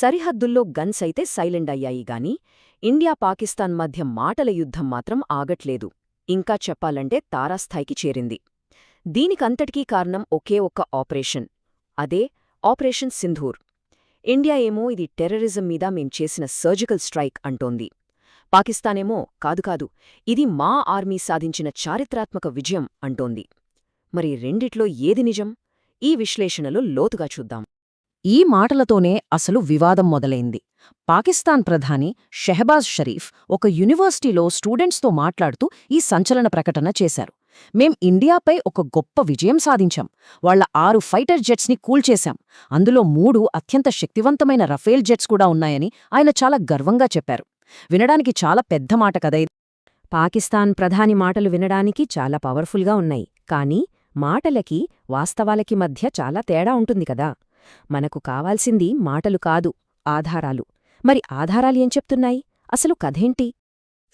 సరిహద్దుల్లో గన్స్ అయితే సైలెంట్ అయ్యాయి గాని ఇండియా పాకిస్తాన్ మధ్య మాటల యుద్ధం మాత్రం ఆగట్లేదు. ఇంకా చెప్పాలంటే తారాస్థాయికి చేరింది. దీనికంతటికీ కారణం ఒకే ఒక్క ఆపరేషన్. అదే ఆపరేషన్ సింధూర్. ఇండియా ఏమో ఇది టెర్రరిజం మీద మేం చేసిన సర్జికల్ స్ట్రైక్ అంటోంది. పాకిస్తానేమో కాదు కాదు ఇది మా ఆర్మీ సాధించిన చారిత్రాత్మక విజయం అంటోంది. మరి రెండిట్లో ఏది నిజం? ఈ విశ్లేషణలో లోతుగా చూద్దాం. ఈ మాటలతోనే అసలు వివాదం మొదలైంది. పాకిస్తాన్ ప్రధాని షెహబాజ్ షరీఫ్ ఒక యూనివర్సిటీలో స్టూడెంట్స్తో మాట్లాడుతూ ఈ సంచలన ప్రకటన చేశారు. మేం ఇండియాపై ఒక గొప్ప విజయం సాధించాం. వాళ్ళ ఆరు ఫైటర్ జెట్స్ని కూల్చేశాం అందులో మూడు అత్యంత శక్తివంతమైన రఫేల్ జెట్స్ కూడా ఉన్నాయని ఆయన చాలా గర్వంగా చెప్పారు. వినడానికి చాలా పెద్ద మాట కదా పాకిస్తాన్ ప్రధాని మాటలు వినడానికి చాలా పవర్ఫుల్గా ఉన్నాయి. కానీ మాటలకి వాస్తవాలకి మధ్య చాలా తేడా ఉంటుంది కదా. మనకు కావాల్సింది మాటలు కాదు ఆధారాలు. మరి ఆధారాలు ఏం చెప్తున్నాయి? అసలు కథేంటి?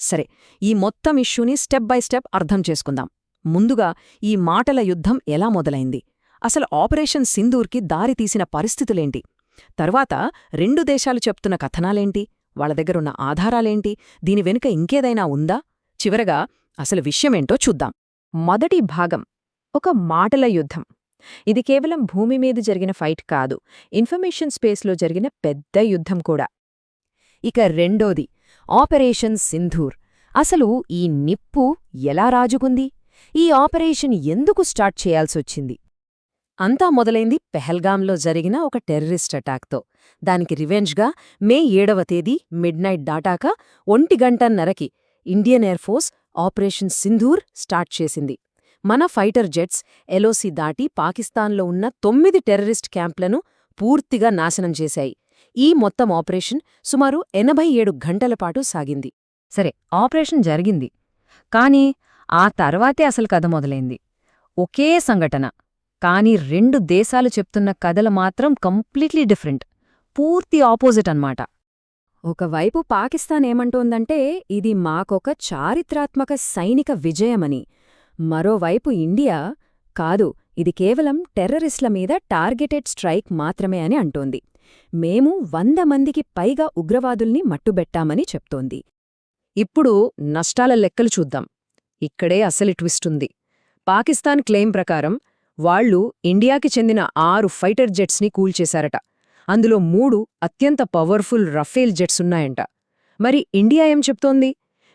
సరే ఈ మొత్తం ఇష్యూని స్టెప్ బై స్టెప్ అర్థం చేసుకుందాం. ముందుగా ఈ మాటల యుద్ధం ఎలా మొదలైంది? అసలు ఆపరేషన్ సింధూర్కి దారితీసిన పరిస్థితులేంటి? తర్వాత రెండు దేశాలు చెప్తున్న కథనాలేంటి? వాళ్ళ దగ్గరున్న ఆధారాలేంటి? దీని వెనుక ఇంకేదైనా ఉందా? చివరగా అసలు విషయమేంటో చూద్దాం. మొదటి భాగం ఒక మాటల యుద్ధం. ఇది కేవలం భూమి మీద జరిగిన ఫైట్ కాదు ఇన్ఫర్మేషన్ స్పేస్లో జరిగిన పెద్ద యుద్ధం కూడా. ఇక రెండోది ఆపరేషన్ సింధూర్. అసలు ఈ నిప్పు ఎలా రాజుకుంది? ఈ ఆపరేషన్ ఎందుకు స్టార్ట్ చేయాల్సొచ్చింది అంతా మొదలైంది పెహల్గాంలో జరిగిన ఒక టెర్రరిస్ట్ అటాక్తో. దానికి రివెంజ్గా మే ఏడవ తేదీ మిడ్ నైట్ దాటాక ఒంటి గంటన్నరకి Indian air force operation Sindoor start చేసింది. మన ఫైటర్ జెట్స్ ఎలోసి దాటి పాకిస్తాన్లో ఉన్న తొమ్మిది టెర్రరిస్ట్ క్యాంప్లను పూర్తిగా నాశనం చేశాయి. ఈ మొత్తం ఆపరేషన్ సుమారు ఎనభై ఏడు గంటలపాటు సాగింది. సరే ఆపరేషన్ జరిగింది. కాని ఆ తర్వాతే అసలు కథ మొదలైంది. ఒకే సంఘటన. కాని రెండు దేశాలు చెప్తున్న కథలు మాత్రం కంప్లీట్లీ డిఫరెంట్. పూర్తి ఆపోజిట్ అన్నమాట. ఒకవైపు పాకిస్తాన్ ఏమంటోందంటే ఇది మాకొక చారిత్రాత్మక సైనిక విజయమని. మరోవైపు ఇండియా కాదు ఇది కేవలం టెర్రరిస్ట్ల మీద టార్గెటెడ్ స్ట్రైక్ మాత్రమే అని అంటోంది. మేము వంద మందికి పైగా ఉగ్రవాదుల్ని మట్టుబెట్టామని చెప్తోంది. ఇప్పుడు నష్టాల లెక్కలు చూద్దాం. ఇక్కడే అసలు ట్విస్టుంది పాకిస్తాన్ క్లెయిమ్ ప్రకారం వాళ్ళు ఇండియాకి చెందిన ఆరు ఫైటర్ జెట్స్ని కూల్చేశారట. అందులో మూడు అత్యంత పవర్ఫుల్ రఫేల్ జెట్స్ ఉన్నాయంట. మరి ఇండియా ఏం చెప్తోంది?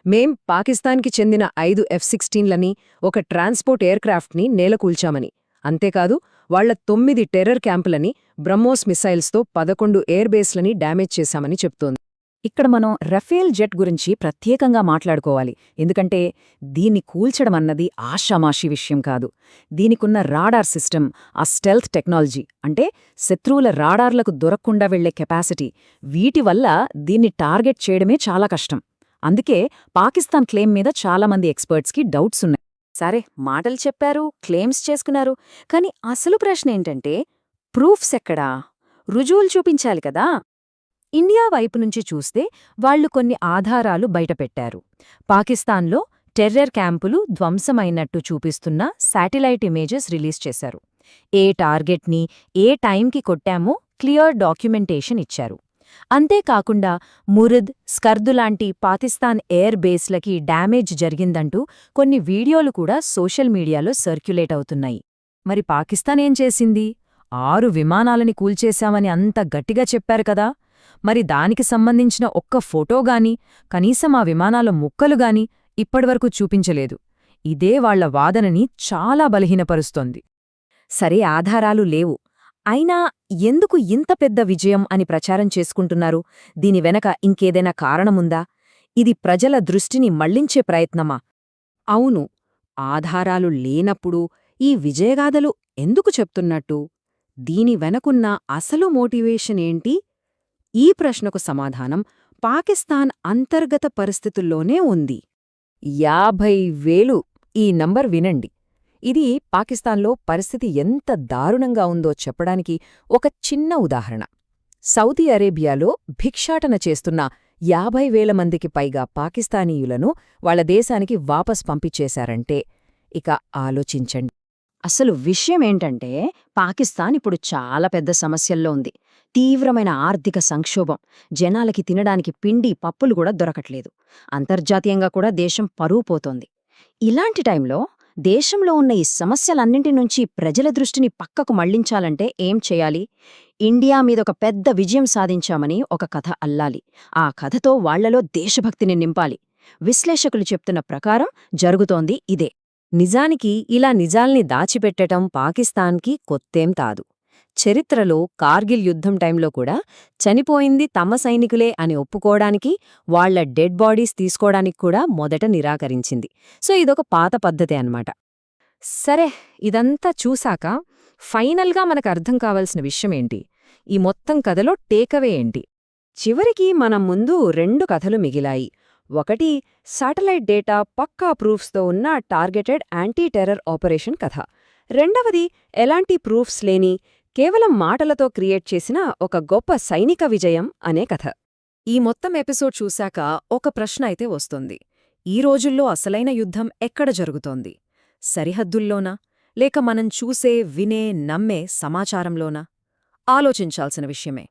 మేం పాకిస్తాన్కి చెందిన ఐదు ఎఫ్ సిక్స్టీన్లని ఒక ట్రాన్స్పోర్ట్ ఎయిర్క్రాఫ్ట్ని నేలకూల్చామని. అంతేకాదు వాళ్ళ తొమ్మిది టెర్రర్ క్యాంపులని బ్రహ్మోస్ మిసైల్స్తో పదకొండు ఎయిర్ బేస్లని డ్యామేజ్ చేశామని చెప్తోంది. ఇక్కడ మనం రఫేల్ జెట్ గురించి ప్రత్యేకంగా మాట్లాడుకోవాలి. ఎందుకంటే దీన్ని కూల్చడమన్నది ఆషామాషి విషయం కాదు. దీనికున్న రాడార్ సిస్టమ్ ఆ స్టెల్త్ టెక్నాలజీ అంటే శత్రువుల రాడార్లకు దొరక్కుండా వెళ్ళే కెపాసిటీ వీటి వల్ల దీన్ని టార్గెట్ చేయడమే చాలా కష్టం. అందుకే పాకిస్తాన్ క్లెయిమ్ మీద చాలామంది ఎక్స్పర్ట్స్కి డౌట్స్ ఉన్నాయి. సరే మాటలు చెప్పారు క్లెయిమ్స్ చేసుకున్నారు. కాని అసలు ప్రశ్న ఏంటంటే ప్రూఫ్స్ ఎక్కడా? రుజువులు చూపించాలి కదా? ఇండియా వైపు నుంచి చూస్తే వాళ్ళు కొన్ని ఆధారాలు బయటపెట్టారు. పాకిస్తాన్లో టెర్రర్ క్యాంపులు ధ్వంసమైనట్టు చూపిస్తున్న శాటిలైట్ ఇమేజెస్ రిలీజ్ చేశారు. ఏ టార్గెట్ని ఏ టైంకి కొట్టామో క్లియర్ డాక్యుమెంటేషన్ ఇచ్చారు. అంతేకాకుండా మురుద్ స్కర్దు లాంటి పాకిస్తాన్ ఎయిర్ బేస్లకి డ్యామేజ్ జరిగిందంటూ కొన్ని వీడియోలు కూడా సోషల్ మీడియాలో సర్క్యులేట్ అవుతున్నాయి. మరి పాకిస్తాన్ ఏం చేసింది? ఆరు విమానాలని కూల్చేశామని అంత గట్టిగా చెప్పారు కదా! మరి దానికి సంబంధించిన ఒక్క ఫోటోగాని కనీసం ఆ విమానాల ముక్కలుగాని ఇప్పటివరకు చూపించలేదు. ఇదే వాళ్ళ వాదనని చాలా బలహీనపరుస్తోంది. సరే ఆధారాలు లేవు. అయినా ఎందుకు ఇంత పెద్ద విజయం అని ప్రచారం చేసుకుంటున్నారు? దీని వెనక ఇంకేదైనా కారణముందా? ఇది ప్రజల దృష్టిని మళ్ళించే ప్రయత్నమా? అవును ఆధారాలు లేనప్పుడు ఈ విజయగాథలు ఎందుకు చెప్తున్నట్టు? దీని వెనకున్న అసలు మోటివేషన్ ఏంటి? ఈ ప్రశ్నకు సమాధానం పాకిస్తాన్ అంతర్గత పరిస్థితుల్లోనే ఉంది. యాభై వేలు ఈ నంబర్ వినండి. ఇది పాకిస్తాన్లో పరిస్థితి ఎంత దారుణంగా ఉందో చెప్పడానికి ఒక చిన్న ఉదాహరణ. సౌదీ అరేబియాలో భిక్షాటన చేస్తున్న యాభై వేల మందికి పైగా పాకిస్తానీయులను వాళ్ళ దేశానికి వాపస్ పంపించేశారంటే ఇక ఆలోచించండి. అసలు విషయం ఏంటంటే పాకిస్తాన్ ఇప్పుడు చాలా పెద్ద సమస్యల్లో ఉంది. తీవ్రమైన ఆర్థిక సంక్షోభం జనాలకి తినడానికి పిండి పప్పులు కూడా దొరకట్లేదు. అంతర్జాతీయంగా కూడా దేశం పరువు పోతోంది. ఇలాంటి టైంలో దేశంలో ఉన్న ఈ సమస్యలన్నింటి నుంచి ప్రజల దృష్టిని పక్కకు మళ్ళించాలంటే ఏం చేయాలి? ఇండియా మీదొక పెద్ద విజయం సాధించామని ఒక కథ అల్లాలి. ఆ కథతో వాళ్ళలో దేశభక్తిని నింపాలి. విశ్లేషకులు చెప్తున్న ప్రకారం జరుగుతోంది ఇదే. నిజానికి ఇలా నిజాల్ని దాచిపెట్టటం పాకిస్తాన్కి కొత్తేం కాదు. చరిత్రలో కార్గిల్ యుద్ధం టైంలో కూడా చనిపోయింది తమ సైనికులే అని ఒప్పుకోవడానికి వాళ్ళ డెడ్ బాడీస్ తీసుకోవడానికి కూడా మొదట నిరాకరించింది. సో ఇదొక పాత పద్ధతే అన్నమాట. సరే ఇదంతా చూశాక ఫైనల్గా మనకు అర్థం కావాల్సిన విషయమేంటి ఈ మొత్తం కథలో టేకవే ఏంటి? చివరికి మనం ముందు రెండు కథలు మిగిలాయి. ఒకటి శాటిలైట్ డేటా పక్కా ప్రూఫ్స్తో ఉన్న టార్గెటెడ్ యాంటీ టెర్రర్ ఆపరేషన్ కథ. రెండవది ఎలాంటి ప్రూఫ్స్ లేని కేవలం మాటలతో క్రియేట్ చేసిన ఒక గొప్ప సైనిక విజయం అనే కథ. ఈ మొత్తం ఎపిసోడ్ చూశాక ఒక ప్రశ్న అయితే వస్తుంది. ఈ రోజుల్లో అసలైన యుద్ధం ఎక్కడ జరుగుతోంది? సరిహద్దుల్లోనా? లేక మనం చూసే వినే నమ్మే సమాచారంలోనా? ఆలోచించాల్సిన విషయమే.